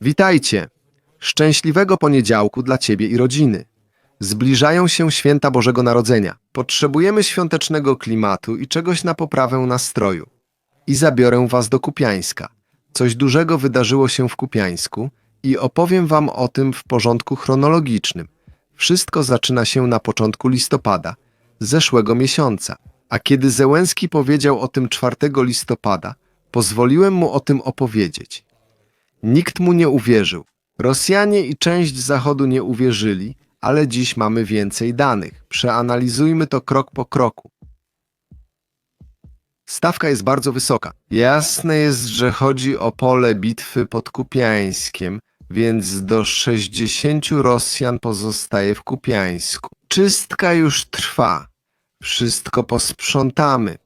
Witajcie! Szczęśliwego poniedziałku dla Ciebie i rodziny. Zbliżają się święta Bożego Narodzenia. Potrzebujemy świątecznego klimatu i czegoś na poprawę nastroju. I zabiorę Was do Kupiańska. Coś dużego wydarzyło się w Kupiańsku i opowiem Wam o tym w porządku chronologicznym. Wszystko zaczyna się na początku listopada, zeszłego miesiąca. A kiedy Zełenski powiedział o tym 4 listopada, pozwoliłem mu o tym opowiedzieć. Nikt mu nie uwierzył. Rosjanie i część Zachodu nie uwierzyli, ale dziś mamy więcej danych. Przeanalizujmy to krok po kroku. Stawka jest bardzo wysoka. Jasne jest, że chodzi o pole bitwy pod Kupiańskiem, więc do 60 Rosjan pozostaje w Kupiańsku. Czystka już trwa. Wszystko posprzątamy.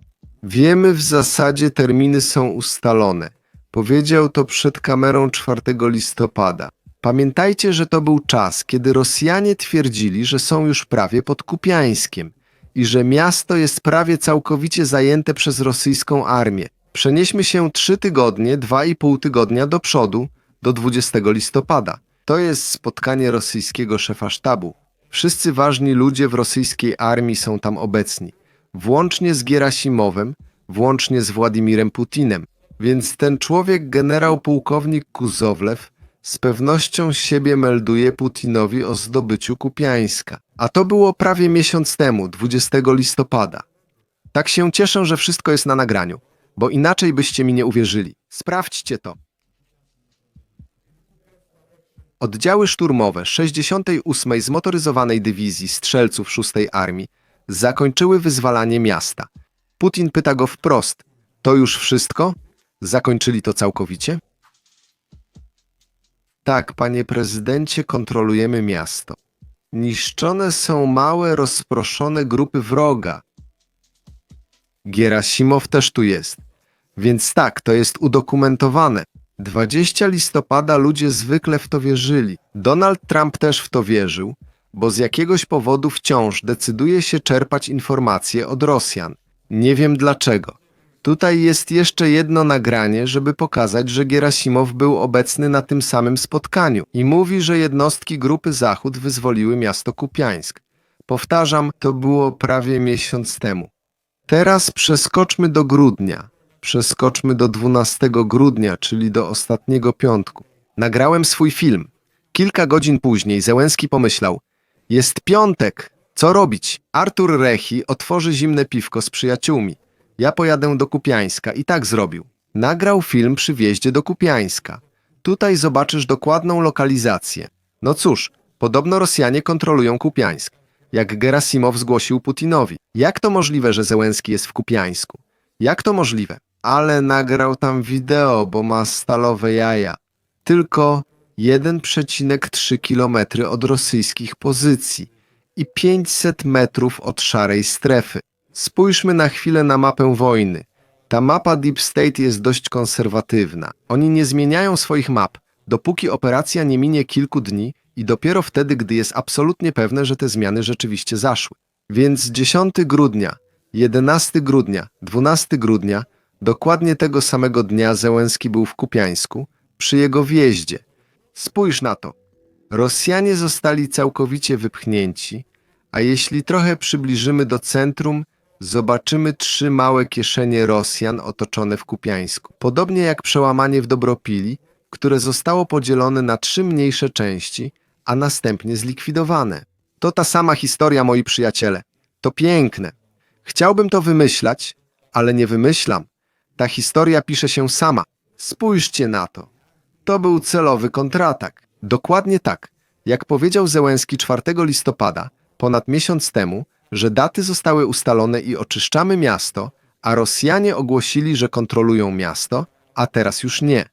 Wiemy w zasadzie terminy są ustalone. Powiedział to przed kamerą 4 listopada. Pamiętajcie, że to był czas, kiedy Rosjanie twierdzili, że są już prawie pod Kupiańskiem i że miasto jest prawie całkowicie zajęte przez rosyjską armię. Przenieśmy się trzy tygodnie, dwa i pół tygodnia do przodu, do 20 listopada. To jest spotkanie rosyjskiego szefa sztabu. Wszyscy ważni ludzie w rosyjskiej armii są tam obecni, włącznie z Gerasimowem, włącznie z Władimirem Putinem. Więc ten człowiek, generał pułkownik Kuzowlew, z pewnością siebie melduje Putinowi o zdobyciu Kupiańska. A to było prawie miesiąc temu, 20 listopada. Tak się cieszę, że wszystko jest na nagraniu, bo inaczej byście mi nie uwierzyli. Sprawdźcie to. Oddziały szturmowe 68. Zmotoryzowanej Dywizji Strzelców 6 Armii zakończyły wyzwalanie miasta. Putin pyta go wprost: To już wszystko? Zakończyli to całkowicie? Tak, panie prezydencie, kontrolujemy miasto. Niszczone są małe, rozproszone grupy wroga. Gerasimow też tu jest. Więc tak, to jest udokumentowane. 20 listopada ludzie zwykle w to wierzyli. Donald Trump też w to wierzył, bo z jakiegoś powodu wciąż decyduje się czerpać informacje od Rosjan. Nie wiem dlaczego. Tutaj jest jeszcze jedno nagranie, żeby pokazać, że Gerasimow był obecny na tym samym spotkaniu i mówi, że jednostki grupy Zachód wyzwoliły miasto Kupiańsk. Powtarzam, to było prawie miesiąc temu. Teraz przeskoczmy do grudnia. Przeskoczmy do 12 grudnia, czyli do ostatniego piątku. Nagrałem swój film. Kilka godzin później Zełenski pomyślał: Jest piątek, co robić? Artur Rechi otworzy zimne piwko z przyjaciółmi. Ja pojadę do Kupiańska i tak zrobił. Nagrał film przy wjeździe do Kupiańska. Tutaj zobaczysz dokładną lokalizację. No cóż, podobno Rosjanie kontrolują Kupiańsk. Jak Gerasimow zgłosił Putinowi. Jak to możliwe, że Zełenski jest w Kupiańsku? Jak to możliwe? Ale nagrał tam wideo, bo ma stalowe jaja. Tylko 1,3 km od rosyjskich pozycji i 500 metrów od szarej strefy. Spójrzmy na chwilę na mapę wojny. Ta mapa Deep State jest dość konserwatywna. Oni nie zmieniają swoich map, dopóki operacja nie minie kilku dni i dopiero wtedy, gdy jest absolutnie pewne, że te zmiany rzeczywiście zaszły. Więc 10 grudnia, 11 grudnia, 12 grudnia, dokładnie tego samego dnia Zełenski był w Kupiańsku, przy jego wjeździe. Spójrz na to. Rosjanie zostali całkowicie wypchnięci, a jeśli trochę przybliżymy do centrum, zobaczymy trzy małe kieszenie Rosjan otoczone w Kupiańsku. Podobnie jak przełamanie w Dobropili, które zostało podzielone na trzy mniejsze części, a następnie zlikwidowane. To ta sama historia, moi przyjaciele. To piękne. Chciałbym to wymyślać, ale nie wymyślam. Ta historia pisze się sama. Spójrzcie na to. To był celowy kontratak. Dokładnie tak, jak powiedział Zełenski 4 listopada, ponad miesiąc temu, że daty zostały ustalone i oczyszczamy miasto, a Rosjanie ogłosili, że kontrolują miasto, a teraz już nie.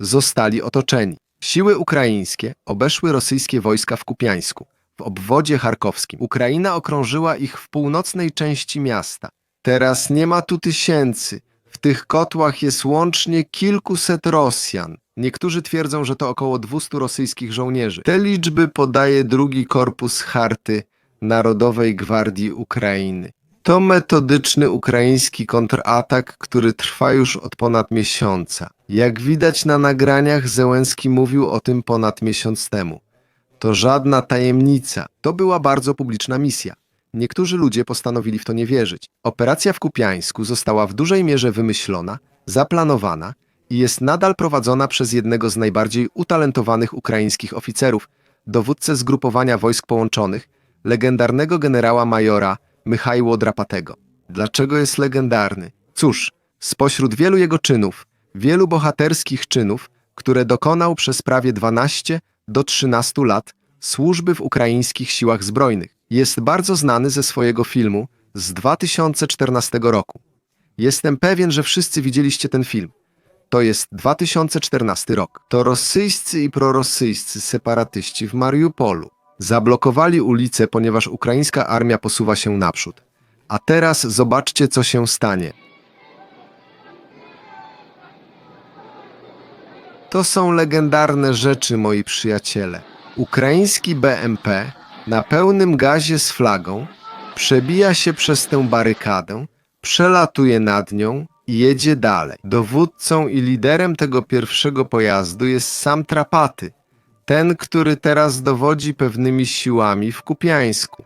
Zostali otoczeni. Siły ukraińskie obeszły rosyjskie wojska w Kupiańsku, w obwodzie charkowskim. Ukraina okrążyła ich w północnej części miasta. Teraz nie ma tu tysięcy. W tych kotłach jest łącznie kilkuset Rosjan. Niektórzy twierdzą, że to około 200 rosyjskich żołnierzy. Te liczby podaje drugi korpus Harty Narodowej Gwardii Ukrainy. To metodyczny ukraiński kontratak, który trwa już od ponad miesiąca. Jak widać na nagraniach, Zełenski mówił o tym ponad miesiąc temu. To żadna tajemnica. To była bardzo publiczna misja. Niektórzy ludzie postanowili w to nie wierzyć. Operacja w Kupiańsku została w dużej mierze wymyślona, zaplanowana i jest nadal prowadzona przez jednego z najbardziej utalentowanych ukraińskich oficerów, dowódcę zgrupowania wojsk połączonych, legendarnego generała majora Michajło Drapatego. Dlaczego jest legendarny? Cóż, spośród wielu jego czynów, wielu bohaterskich czynów, które dokonał przez prawie 12 do 13 lat służby w ukraińskich siłach zbrojnych, jest bardzo znany ze swojego filmu z 2014 roku. Jestem pewien, że wszyscy widzieliście ten film. To jest 2014 rok. To rosyjscy i prorosyjscy separatyści w Mariupolu zablokowali ulicę, ponieważ ukraińska armia posuwa się naprzód. A teraz zobaczcie, co się stanie. To są legendarne rzeczy, moi przyjaciele. Ukraiński BMP na pełnym gazie z flagą przebija się przez tę barykadę, przelatuje nad nią i jedzie dalej. Dowódcą i liderem tego pierwszego pojazdu jest sam Trapaty, ten, który teraz dowodzi pewnymi siłami w Kupiańsku.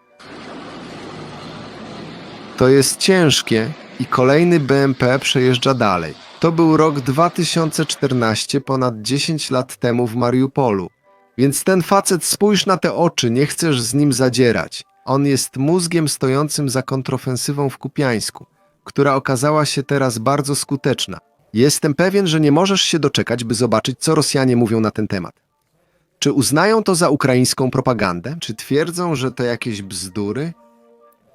To jest ciężkie i kolejny BMP przejeżdża dalej. To był rok 2014, ponad 10 lat temu w Mariupolu. Więc ten facet, spójrz na te oczy, nie chcesz z nim zadzierać. On jest mózgiem stojącym za kontrofensywą w Kupiańsku, która okazała się teraz bardzo skuteczna. Jestem pewien, że nie możesz się doczekać, by zobaczyć, co Rosjanie mówią na ten temat. Czy uznają to za ukraińską propagandę? Czy twierdzą, że to jakieś bzdury?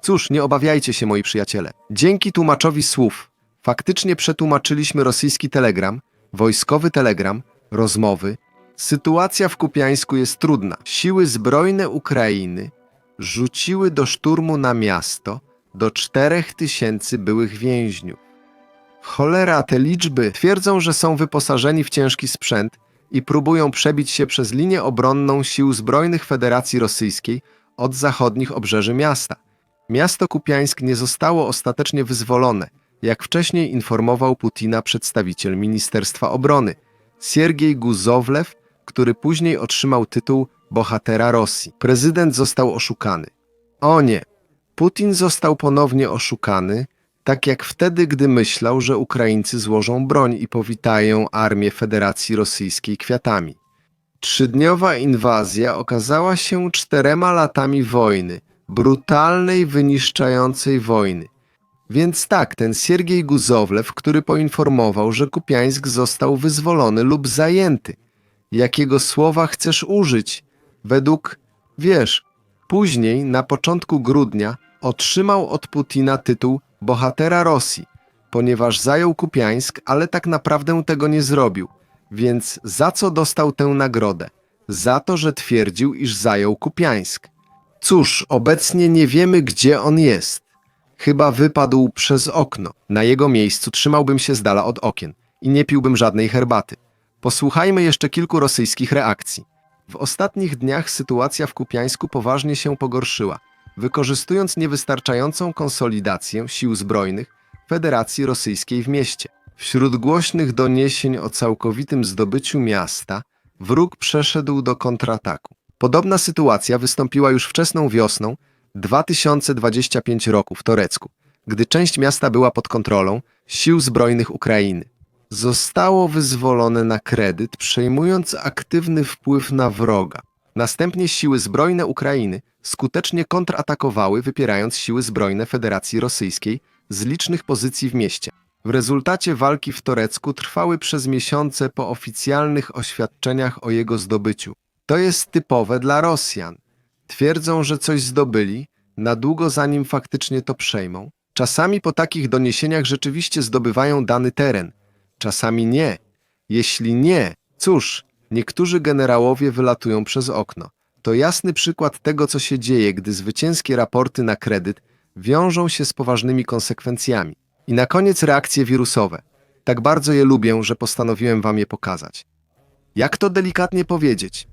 Cóż, nie obawiajcie się, moi przyjaciele. Dzięki tłumaczowi słów faktycznie przetłumaczyliśmy rosyjski telegram, wojskowy telegram, rozmowy. Sytuacja w Kupiańsku jest trudna. Siły zbrojne Ukrainy rzuciły do szturmu na miasto do czterech tysięcy byłych więźniów. Cholera, te liczby twierdzą, że są wyposażeni w ciężki sprzęt i próbują przebić się przez linię obronną sił zbrojnych Federacji Rosyjskiej od zachodnich obrzeży miasta. Miasto Kupiańsk nie zostało ostatecznie wyzwolone, jak wcześniej informował Putina przedstawiciel Ministerstwa Obrony, Siergiej Guzowlew, który później otrzymał tytuł bohatera Rosji. Prezydent został oszukany. O nie, Putin został ponownie oszukany, tak jak wtedy, gdy myślał, że Ukraińcy złożą broń i powitają armię Federacji Rosyjskiej kwiatami. Trzydniowa inwazja okazała się czterema latami wojny, brutalnej, wyniszczającej wojny. Więc tak, ten Siergiej Guzowlew, który poinformował, że Kupiańsk został wyzwolony lub zajęty. Jakiego słowa chcesz użyć? Według, wiesz, później, na początku grudnia, otrzymał od Putina tytuł bohatera Rosji, ponieważ zajął Kupiańsk, ale tak naprawdę tego nie zrobił. Więc za co dostał tę nagrodę? Za to, że twierdził, iż zajął Kupiańsk. Cóż, obecnie nie wiemy, gdzie on jest. Chyba wypadł przez okno. Na jego miejscu trzymałbym się z dala od okien i nie piłbym żadnej herbaty. Posłuchajmy jeszcze kilku rosyjskich reakcji. W ostatnich dniach sytuacja w Kupiańsku poważnie się pogorszyła, wykorzystując niewystarczającą konsolidację sił zbrojnych Federacji Rosyjskiej w mieście. Wśród głośnych doniesień o całkowitym zdobyciu miasta, wróg przeszedł do kontrataku. Podobna sytuacja wystąpiła już wczesną wiosną 2025 roku w Torecku, gdy część miasta była pod kontrolą sił zbrojnych Ukrainy. Zostało wyzwolone na kredyt, przejmując aktywny wpływ na wroga. Następnie siły zbrojne Ukrainy skutecznie kontratakowały, wypierając siły zbrojne Federacji Rosyjskiej z licznych pozycji w mieście. W rezultacie walki w Torecku trwały przez miesiące po oficjalnych oświadczeniach o jego zdobyciu. To jest typowe dla Rosjan. Twierdzą, że coś zdobyli, na długo zanim faktycznie to przejmą. Czasami po takich doniesieniach rzeczywiście zdobywają dany teren, czasami nie. Jeśli nie, cóż, niektórzy generałowie wylatują przez okno. To jasny przykład tego, co się dzieje, gdy zwycięskie raporty na kredyt wiążą się z poważnymi konsekwencjami. I na koniec reakcje wirusowe. Tak bardzo je lubię, że postanowiłem wam je pokazać. Jak to delikatnie powiedzieć?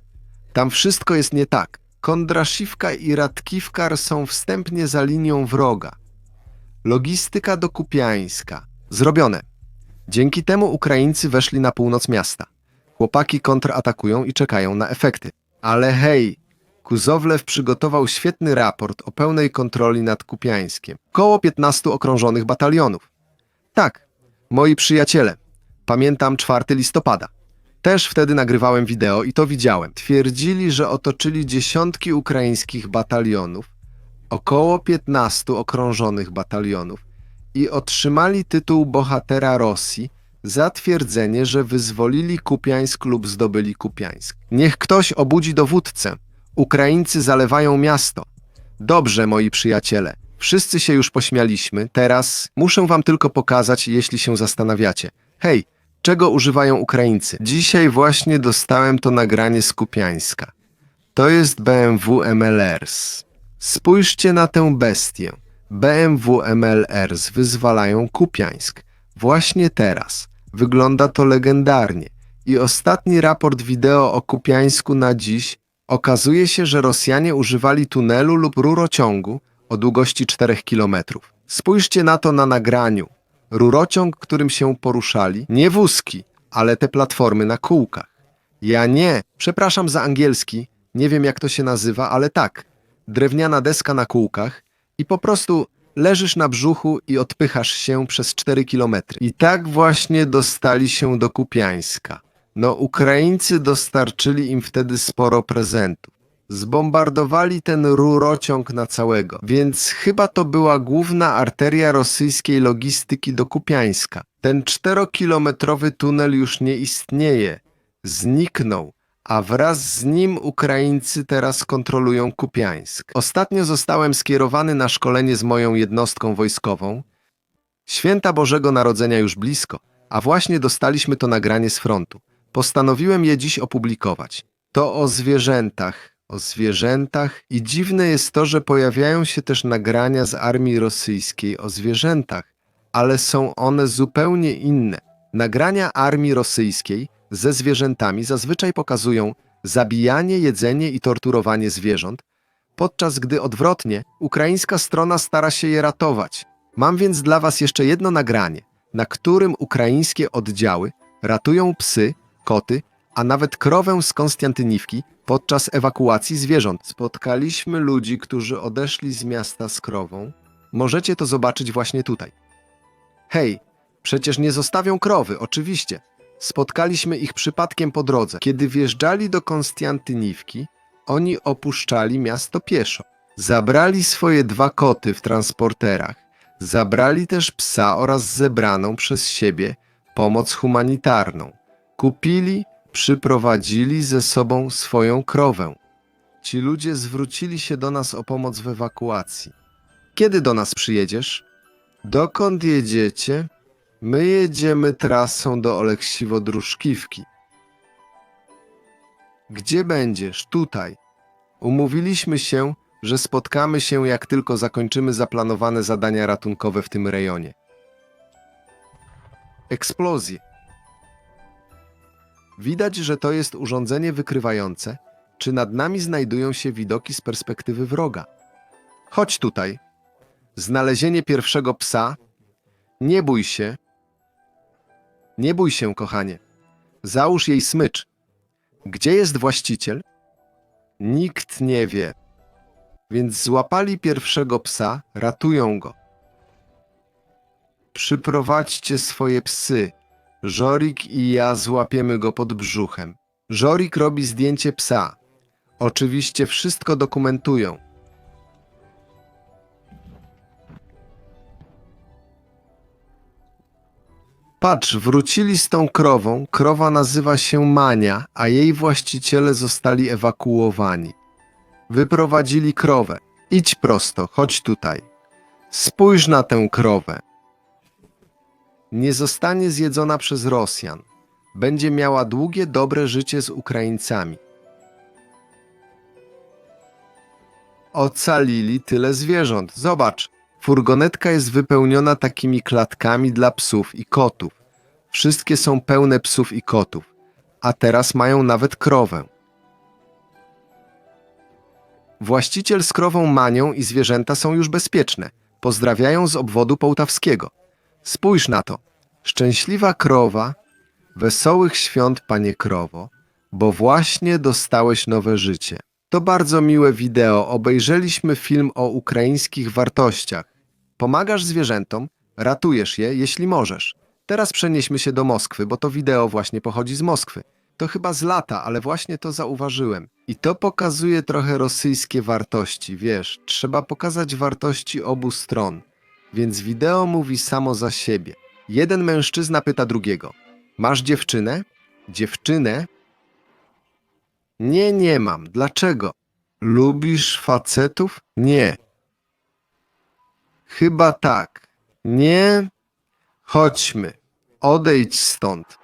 Tam wszystko jest nie tak. Kondraszywka i Radkiwkar są wstępnie za linią wroga. Logistyka do Kupiańska. Zrobione. Dzięki temu Ukraińcy weszli na północ miasta. Chłopaki kontratakują i czekają na efekty. Ale hej, Kuzowlew przygotował świetny raport o pełnej kontroli nad Kupiańskiem. Koło 15 okrążonych batalionów. Tak, moi przyjaciele, pamiętam 4 listopada. Też wtedy nagrywałem wideo i to widziałem. Twierdzili, że otoczyli dziesiątki ukraińskich batalionów, około 15 okrążonych batalionów i otrzymali tytuł bohatera Rosji za twierdzenie, że wyzwolili Kupiańsk lub zdobyli Kupiańsk. Niech ktoś obudzi dowódcę. Ukraińcy zalewają miasto. Dobrze, moi przyjaciele. Wszyscy się już pośmialiśmy. Teraz muszę wam tylko pokazać, jeśli się zastanawiacie. Hej, czego używają Ukraińcy? Dzisiaj właśnie dostałem to nagranie z Kupiańska. To jest BMW MLRs. Spójrzcie na tę bestię. BMW MLRs wyzwalają Kupiańsk. Właśnie teraz. Wygląda to legendarnie. I ostatni raport wideo o Kupiańsku na dziś okazuje się, że Rosjanie używali tunelu lub rurociągu o długości 4 km. Spójrzcie na to na nagraniu. Rurociąg, którym się poruszali, nie wózki, ale te platformy na kółkach. Ja nie, przepraszam za angielski, nie wiem jak to się nazywa, ale tak. Drewniana deska na kółkach i po prostu leżysz na brzuchu i odpychasz się przez 4 kilometry. I tak właśnie dostali się do Kupiańska. No, Ukraińcy dostarczyli im wtedy sporo prezentów. Zbombardowali ten rurociąg na całego, więc chyba to była główna arteria rosyjskiej logistyki do Kupiańska. Ten czterokilometrowy tunel już nie istnieje. Zniknął, a wraz z nim Ukraińcy teraz kontrolują Kupiańsk. Ostatnio zostałem skierowany na szkolenie z moją jednostką wojskową. Święta Bożego Narodzenia już blisko, a właśnie dostaliśmy to nagranie z frontu. Postanowiłem je dziś opublikować. To o zwierzętach, o zwierzętach i dziwne jest to, że pojawiają się też nagrania z armii rosyjskiej o zwierzętach, ale są one zupełnie inne. Nagrania armii rosyjskiej ze zwierzętami zazwyczaj pokazują zabijanie, jedzenie i torturowanie zwierząt, podczas gdy odwrotnie ukraińska strona stara się je ratować. Mam więc dla Was jeszcze jedno nagranie, na którym ukraińskie oddziały ratują psy, koty, a nawet krowę z Konstantyniwki podczas ewakuacji zwierząt. Spotkaliśmy ludzi, którzy odeszli z miasta z krową. Możecie to zobaczyć właśnie tutaj. Hej, przecież nie zostawią krowy, oczywiście. Spotkaliśmy ich przypadkiem po drodze. Kiedy wjeżdżali do Konstantyniwki, oni opuszczali miasto pieszo. Zabrali swoje dwa koty w transporterach. Zabrali też psa oraz zebraną przez siebie pomoc humanitarną. Kupili, przyprowadzili ze sobą swoją krowę. Ci ludzie zwrócili się do nas o pomoc w ewakuacji. Kiedy do nas przyjedziesz? Dokąd jedziecie? My jedziemy trasą do Oleksiwo-Druszkiwki. Gdzie będziesz? Tutaj. Umówiliśmy się, że spotkamy się, jak tylko zakończymy zaplanowane zadania ratunkowe w tym rejonie. Eksplozje. Widać, że to jest urządzenie wykrywające, czy nad nami znajdują się widoki z perspektywy wroga. Chodź tutaj. Znalezienie pierwszego psa. Nie bój się. Nie bój się, kochanie. Załóż jej smycz. Gdzie jest właściciel? Nikt nie wie. Więc złapali pierwszego psa, ratują go. Przyprowadźcie swoje psy. Żorik i ja złapiemy go pod brzuchem. Żorik robi zdjęcie psa. Oczywiście wszystko dokumentują. Patrz, wrócili z tą krową. Krowa nazywa się Mania, a jej właściciele zostali ewakuowani. Wyprowadzili krowę. Idź prosto, chodź tutaj. Spójrz na tę krowę. Nie zostanie zjedzona przez Rosjan. Będzie miała długie, dobre życie z Ukraińcami. Ocalili tyle zwierząt. Zobacz, furgonetka jest wypełniona takimi klatkami dla psów i kotów. Wszystkie są pełne psów i kotów, a teraz mają nawet krowę. Właściciel z krową Manią i zwierzęta są już bezpieczne. Pozdrawiają z obwodu połtawskiego. Spójrz na to. Szczęśliwa krowa, wesołych świąt, panie krowo, bo właśnie dostałeś nowe życie. To bardzo miłe wideo. Obejrzeliśmy film o ukraińskich wartościach. Pomagasz zwierzętom, ratujesz je, jeśli możesz. Teraz przenieśmy się do Moskwy, bo to wideo właśnie pochodzi z Moskwy. To chyba z lata, ale właśnie to zauważyłem. I to pokazuje trochę rosyjskie wartości. Wiesz, trzeba pokazać wartości obu stron. Więc wideo mówi samo za siebie. Jeden mężczyzna pyta drugiego: Masz dziewczynę? Dziewczynę? Nie, nie mam. Dlaczego? Lubisz facetów? Nie. Chyba tak. Nie. Chodźmy. Odejdź stąd.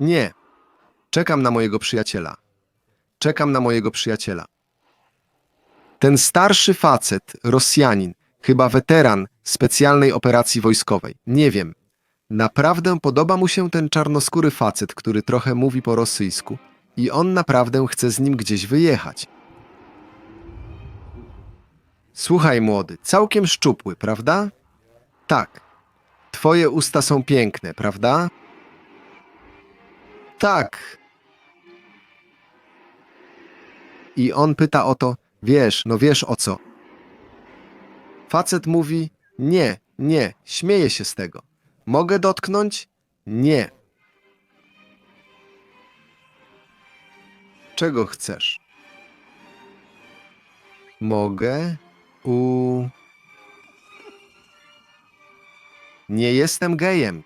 Nie. Czekam na mojego przyjaciela. Czekam na mojego przyjaciela. Ten starszy facet, Rosjanin, chyba weteran specjalnej operacji wojskowej. Nie wiem. Naprawdę podoba mu się ten czarnoskóry facet, który trochę mówi po rosyjsku i on naprawdę chce z nim gdzieś wyjechać. Słuchaj, młody, całkiem szczupły, prawda? Tak. Twoje usta są piękne, prawda? Tak. I on pyta o to, wiesz, no wiesz o co. Facet mówi, nie, nie, śmieje się z tego. Mogę dotknąć? Nie. Czego chcesz? Mogę? U. Nie jestem gejem.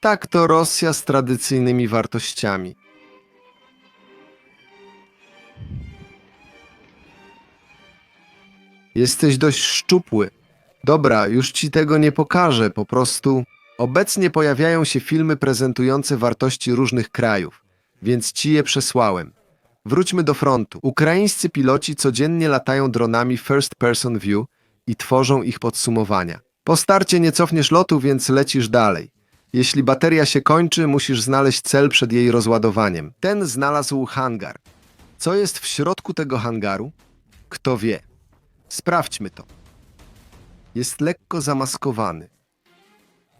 Tak to Rosja z tradycyjnymi wartościami. Jesteś dość szczupły. Dobra, już ci tego nie pokażę, po prostu. Obecnie pojawiają się filmy prezentujące wartości różnych krajów, więc ci je przesłałem. Wróćmy do frontu. Ukraińscy piloci codziennie latają dronami First Person View i tworzą ich podsumowania. Po starcie nie cofniesz lotu, więc lecisz dalej. Jeśli bateria się kończy, musisz znaleźć cel przed jej rozładowaniem. Ten znalazł hangar. Co jest w środku tego hangaru? Kto wie. Sprawdźmy to. Jest lekko zamaskowany.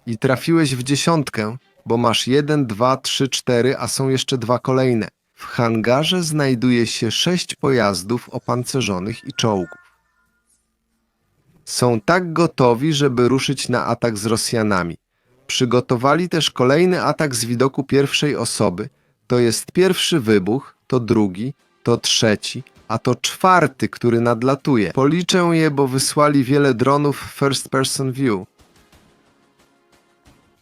I trafiłeś w dziesiątkę, bo masz jeden, dwa, trzy, cztery, a są jeszcze dwa kolejne. W hangarze znajduje się sześć pojazdów opancerzonych i czołgów. Są tak gotowi, żeby ruszyć na atak z Rosjanami. Przygotowali też kolejny atak z widoku pierwszej osoby. To jest pierwszy wybuch, to drugi, to trzeci, a to czwarty, który nadlatuje. Policzę je, bo wysłali wiele dronów first person view.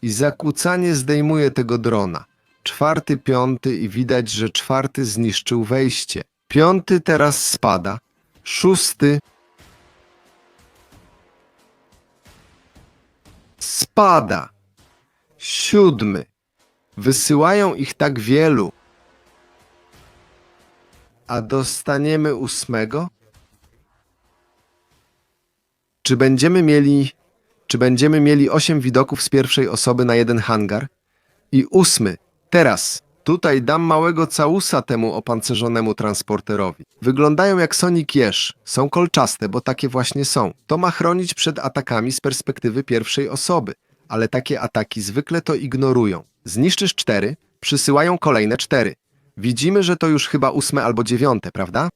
I zakłócanie zdejmuje tego drona. Czwarty, piąty i widać, że czwarty zniszczył wejście. Piąty teraz spada. Szósty spada. Siódmy. Wysyłają ich tak wielu. A dostaniemy ósmego? Czy będziemy mieli, czy będziemy mieli osiem widoków z pierwszej osoby na jeden hangar? I ósmy, teraz, tutaj dam małego całusa temu opancerzonemu transporterowi. Wyglądają jak Sonic Jesz, są kolczaste, bo takie właśnie są. To ma chronić przed atakami z perspektywy pierwszej osoby, ale takie ataki zwykle to ignorują. Zniszczysz cztery, przysyłają kolejne cztery. Widzimy, że to już chyba ósme albo dziewiąte, prawda?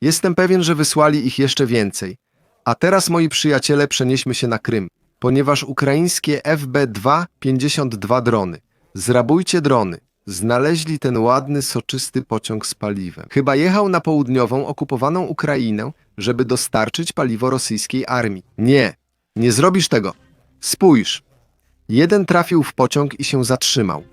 Jestem pewien, że wysłali ich jeszcze więcej. A teraz, moi przyjaciele, przenieśmy się na Krym, ponieważ ukraińskie FB-2-52 drony. Zrabujcie drony. Znaleźli ten ładny, soczysty pociąg z paliwem. Chyba jechał na południową, okupowaną Ukrainę, żeby dostarczyć paliwo rosyjskiej armii. Nie, nie zrobisz tego. Spójrz. Jeden trafił w pociąg i się zatrzymał.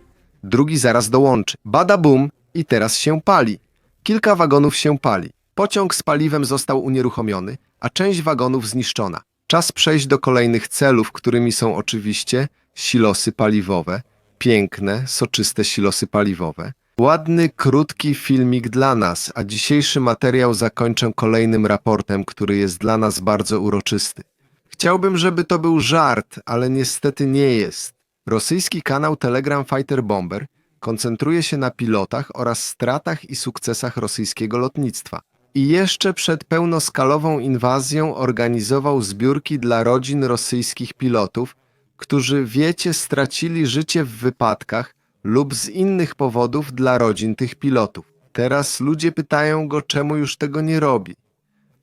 Drugi zaraz dołączy. Bada bum i teraz się pali. Kilka wagonów się pali. Pociąg z paliwem został unieruchomiony, a część wagonów zniszczona. Czas przejść do kolejnych celów, którymi są oczywiście silosy paliwowe, piękne, soczyste silosy paliwowe. Ładny, krótki filmik dla nas, a dzisiejszy materiał zakończę kolejnym raportem, który jest dla nas bardzo uroczysty. Chciałbym, żeby to był żart, ale niestety nie jest. Rosyjski kanał Telegram Fighter Bomber koncentruje się na pilotach oraz stratach i sukcesach rosyjskiego lotnictwa. I jeszcze przed pełnoskalową inwazją organizował zbiórki dla rodzin rosyjskich pilotów, którzy, wiecie, stracili życie w wypadkach lub z innych powodów dla rodzin tych pilotów. Teraz ludzie pytają go, czemu już tego nie robi.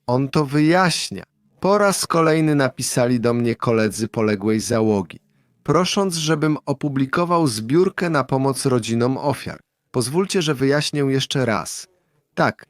On to wyjaśnia. Po raz kolejny napisali do mnie koledzy poległej załogi, prosząc, żebym opublikował zbiórkę na pomoc rodzinom ofiar. Pozwólcie, że wyjaśnię jeszcze raz. Tak,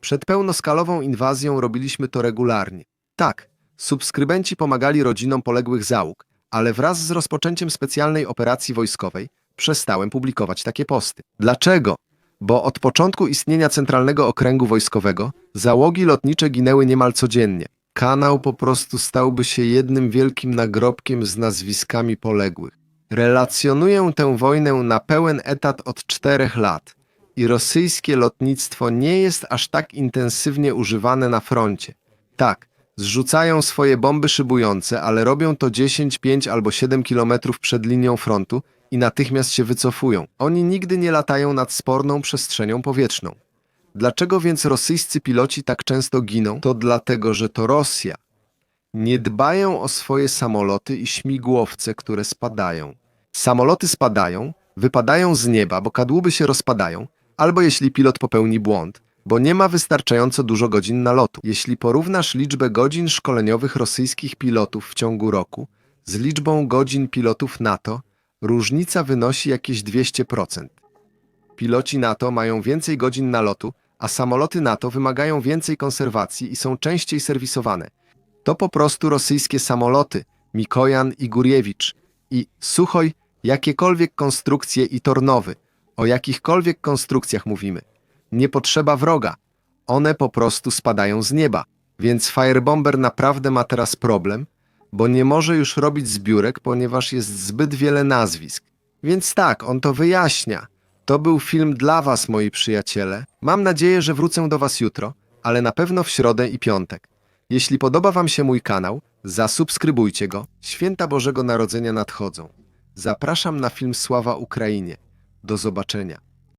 przed pełnoskalową inwazją robiliśmy to regularnie. Tak, subskrybenci pomagali rodzinom poległych załóg, ale wraz z rozpoczęciem specjalnej operacji wojskowej przestałem publikować takie posty. Dlaczego? Bo od początku istnienia Centralnego Okręgu Wojskowego załogi lotnicze ginęły niemal codziennie. Kanał po prostu stałby się jednym wielkim nagrobkiem z nazwiskami poległych. Relacjonuję tę wojnę na pełen etat od czterech lat i rosyjskie lotnictwo nie jest aż tak intensywnie używane na froncie. Tak, zrzucają swoje bomby szybujące, ale robią to 10, 5 albo 7 kilometrów przed linią frontu i natychmiast się wycofują. Oni nigdy nie latają nad sporną przestrzenią powietrzną. Dlaczego więc rosyjscy piloci tak często giną? To dlatego, że to Rosja. Nie dbają o swoje samoloty i śmigłowce, które spadają. Samoloty spadają, wypadają z nieba, bo kadłuby się rozpadają, albo jeśli pilot popełni błąd, bo nie ma wystarczająco dużo godzin nalotu. Jeśli porównasz liczbę godzin szkoleniowych rosyjskich pilotów w ciągu roku z liczbą godzin pilotów NATO, różnica wynosi jakieś 200%. Piloci NATO mają więcej godzin nalotu, a samoloty NATO wymagają więcej konserwacji i są częściej serwisowane. To po prostu rosyjskie samoloty, Mikojan i Gurjewicz i Suchoj, jakiekolwiek konstrukcje i Tornowy. O jakichkolwiek konstrukcjach mówimy. Nie potrzeba wroga. One po prostu spadają z nieba. Więc Firebomber naprawdę ma teraz problem, bo nie może już robić zbiórek, ponieważ jest zbyt wiele nazwisk. Więc tak, on to wyjaśnia. To był film dla was, moi przyjaciele. Mam nadzieję, że wrócę do was jutro, ale na pewno w środę i piątek. Jeśli podoba wam się mój kanał, zasubskrybujcie go. Święta Bożego Narodzenia nadchodzą. Zapraszam na film Sława Ukrainie. Do zobaczenia.